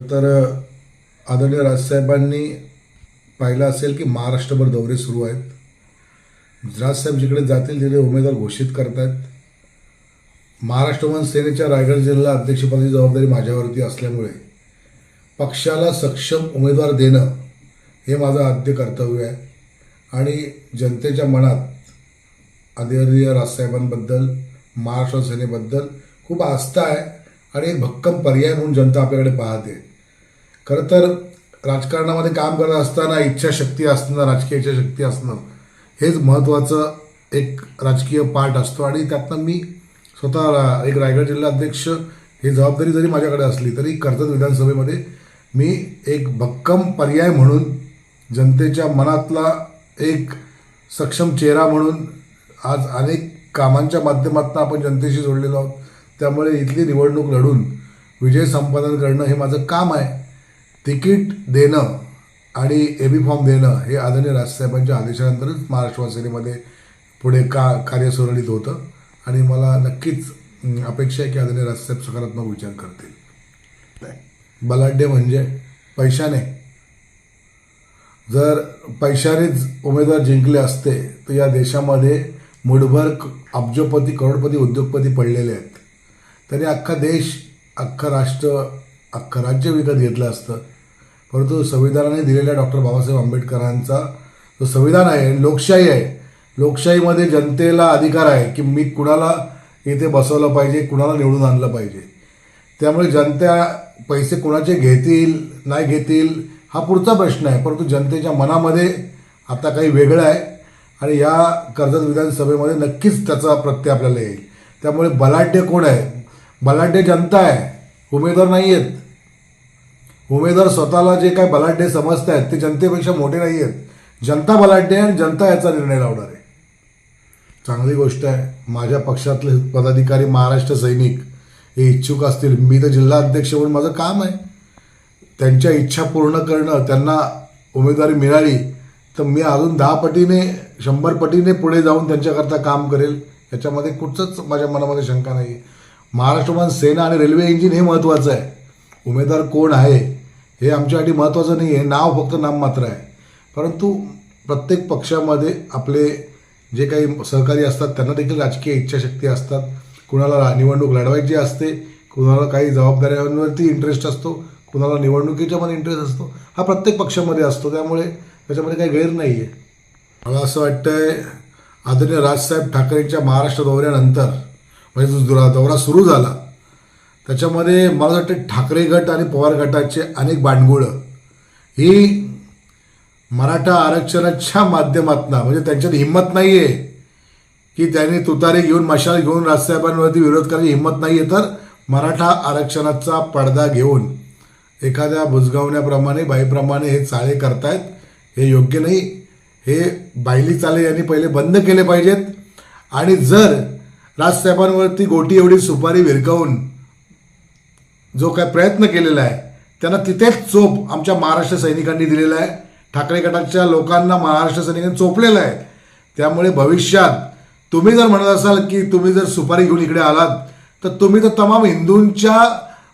तर आदरणीय राजसाहेबांनी पाहिलं असेल की महाराष्ट्रभर दौरे सुरू आहेत. राजसाहेब जिकडे जातील तिकडे उमेदवार घोषित करतायत. महाराष्ट्र वन सेनेच्या रायगड जिल्हा अध्यक्षपदाची जबाबदारी माझ्यावरती असल्यामुळे पक्षाला सक्षम उमेदवार देणं हे माझं आद्य कर्तव्य आहे. आणि जनतेच्या मनात आदरणीय राजसाहेबांबद्दल महाराष्ट्र सेनेबद्दल खूप आस्था आहे आणि एक भक्कम पर्याय म्हणून जनता आपल्याकडे पाहते. खरं तर राजकारणामध्ये काम करत असताना इच्छाशक्ती असणं राजकीय इच्छाशक्ती असणं हेच महत्त्वाचं एक राजकीय पार्ट असतो. आणि त्यातनं मी स्वतः एक रायगड जिल्हा अध्यक्ष ही जबाबदारी जरी माझ्याकडे असली तरी कर्जत विधानसभेमध्ये मी एक भक्कम पर्याय म्हणून जनतेच्या मनातला एक सक्षम चेहरा म्हणून आज अनेक कामांच्या माध्यमातून आपण जनतेशी जोडलेलो आहोत. त्यामुळे इथली निवडणूक लढून विजय संपादन करणं हे माझं काम आहे. तिकीट देणं आणि ए बी फॉर्म देणं हे आदरणीय राजसाहेबांच्या आदेशानंतरच महाराष्ट्र पुढे का कार्य सुरळीत होतं. आणि मला नक्कीच अपेक्षा आहे की आदरणीय राजसाहेब सकारात्मक विचार करतील. बलाढ्य म्हणजे पैशाने. जर पैशानेच उमेदवार जिंकले असते तर या देशामध्ये मुठभर अब्जोपती करोडपती उद्योगपती पडलेले आहेत. तरी अख्खा देश अख्खं राष्ट्र अख्खं राज्य विकत घेतलं असतं. परंतु संविधानाने दिलेल्या डॉक्टर बाबासाहेब आंबेडकरांचा जो संविधान आहे लोकशाही आहे लोकशाहीमध्ये जनतेला अधिकार आहे की मी कुणाला इथे बसवलं पाहिजे कुणाला निवडून आणलं पाहिजे. त्यामुळे जनता पैसे कुणाचे घेतील नाही घेतील हा पुढचा प्रश्न आहे. परंतु जनतेच्या मनामध्ये आता काही वेगळं आहे आणि या कर्जत विधानसभेमध्ये नक्कीच त्याचा प्रत्यय आपल्याला येईल. त्यामुळे बलाढ्य कोण आहे? बलाढ्य जनता आहे. उमेदवार नाही आहेत उमेदवार स्वतःला जे काय बलाढ्य समजत आहेत ते जनतेपेक्षा मोठे नाही आहेत जनता बलाढ्य आहे आणि जनता याचा निर्णय लावणार आहे. चांगली गोष्ट आहे माझ्या पक्षातले पदाधिकारी महाराष्ट्र सैनिक हे इच्छुक असतील. मी तर जिल्हा अध्यक्ष म्हणून माझं काम आहे. त्यांच्या इच्छा पूर्ण करणं त्यांना उमेदवारी मिळाली तर मी अजून दहा पटीने शंभर पटीने पुढे जाऊन त्यांच्याकरता काम करेल. याच्यामध्ये कुठचंच माझ्या मनामध्ये शंका नाही आहे महाराष्ट्रमान सेना आणि रेल्वे इंजिन हे महत्त्वाचं आहे. उमेदवार कोण आहे? हे आमच्यासाठी महत्त्वाचं नाही आहे. नाव फक्त नाममात्र आहे. परंतु प्रत्येक पक्षामध्ये आपले जे काही सहकारी असतात त्यांना देखील राजकीय इच्छाशक्ती असतात. कुणाला निवडणूक लढवायची असते कुणाला काही जबाबदाऱ्यांवरती इंटरेस्ट असतो कुणाला निवडणुकीच्या मध्ये इंटरेस्ट असतो. हा प्रत्येक पक्षामध्ये असतो. त्यामुळे त्याच्यामध्ये काही गैर नाही आहे मला असं वाटतं आहे आदरणीय राजसाहेब ठाकरेंच्या महाराष्ट्र दौऱ्यानंतर म्हणजे जो दौरा सुरू झाला त्याच्यामध्ये मला वाटतं ठाकरे गट आणि पवार गटाचे अनेक बांडगुळं ही मराठा आरक्षणाच्या माध्यमातून म्हणजे त्यांच्यात हिंमत नाही आहे की त्यांनी तुतारी घेऊन मशाल घेऊन राजसाहेबांवरती विरोध करायची हिंमत नाही आहे तर मराठा आरक्षणाचा पडदा घेऊन एखाद्या बुजगावण्याप्रमाणे बाईप्रमाणे हे चाळे करतायत हे योग्य नाही. हे बायली चाले यांनी पहिले बंद केले पाहिजेत. आणि जर राजसाहेबांवरती गोटी एवढी सुपारी विरकवून जो काय प्रयत्न केलेला आहे त्यांना तिथेच चोप आमच्या महाराष्ट्र सैनिकांनी दिलेला आहे. ठाकरे गटाच्या लोकांना महाराष्ट्र सैनिकांनी चोपलेलं आहे. त्यामुळे भविष्यात तुम्ही जर म्हणत असाल की तुम्ही जर सुपारी घेऊन इकडे आलात तर तुम्ही तर तमाम हिंदूंच्या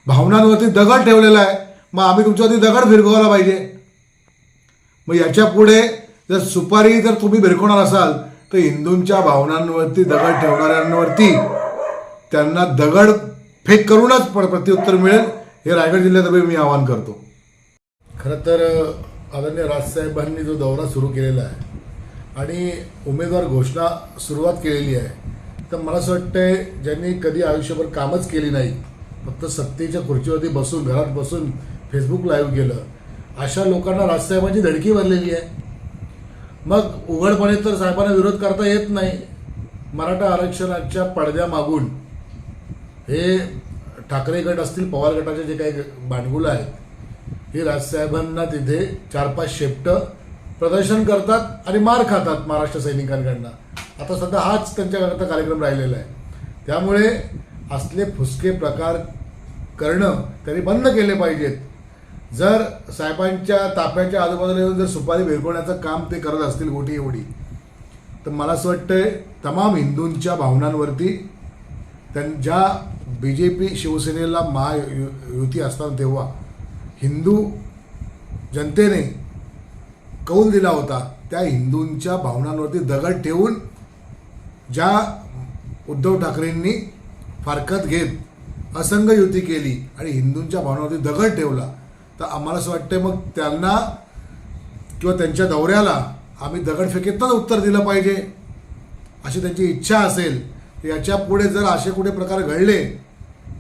भावनांवरती दगड ठेवलेला आहे. मग आम्ही तुमच्यावरती दगड फिरकवायला पाहिजे. मग याच्यापुढे जर सुपारी जर तुम्ही भिरकवणार असाल तर हिंदूंच्या भावनांवरती दगड ठेवणाऱ्यांवरती त्यांना दगड फेक करूनच प्रत्युत्तर मिळेल हे रायगड जिल्ह्यात मी आवाहन करतो. खरं तर आदरणीय राजसाहेबांनी जो दौरा सुरू केलेला आहे आणि उमेदवार घोषणा सुरुवात केलेली आहे तर मला असं वाटतंय ज्यांनी कधी आयुष्यभर कामच केली नाही फक्त सत्तेच्या खुर्चीवरती बसून घरात बसून फेसबुक लाईव्ह केलं अशा लोकांना राजसाहेबांची धडकी भरलेली आहे. मग उघडपणे तर साहेबांना विरोध करता येत नाही. मराठा आरक्षणाच्या पडद्यामागून हे ठाकरे गट असतील पवार गटाचे जे काही भांडगुलं आहेत हे राजसाहेबांना तिथे चार पाच शेपट प्रदर्शन करतात आणि मार खातात महाराष्ट्र सैनिकांकडनं. आता सध्या हाच त्यांच्याकरता कार्यक्रम राहिलेला आहे. त्यामुळे असले फुसके प्रकार करणं त्यांनी बंद केले पाहिजेत. जर साहेबांच्या ताफ्याच्या आजूबाजूला येऊन जर सुपारी भिरकवण्याचं काम ते करत असतील गोटी एवढी तर मला असं वाटतंय तमाम हिंदूंच्या भावनांवरती त्यां ज्या बी जे पी शिवसेनेला महायुती असताना तेव्हा हिंदू जनतेने कौल दिला होता त्या हिंदूंच्या भावनांवरती दगड ठेवून ज्या उद्धव ठाकरेंनी फारकत घेत असंग युती केली आणि हिंदूंच्या भावनावरती दगड ठेवला तर आम्हाला असं वाटतं मग त्यांना किंवा त्यांच्या दौऱ्याला आम्ही दगडफेकीतच उत्तर दिलं पाहिजे अशी त्यांची इच्छा असेल. याच्यापुढे जर असे कुठे प्रकार घडले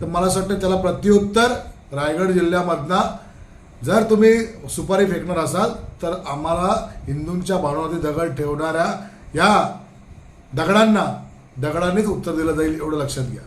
तर मला असं वाटतं त्याला प्रत्युत्तर रायगड जिल्ह्यामधनं जर तुम्ही सुपारी फेकणार असाल तर आम्हाला हिंदूंच्या भावनावरती दगड ठेवणाऱ्या या दगडांना दगडांनीच उत्तर दिलं जाईल एवढं लक्षात घ्या.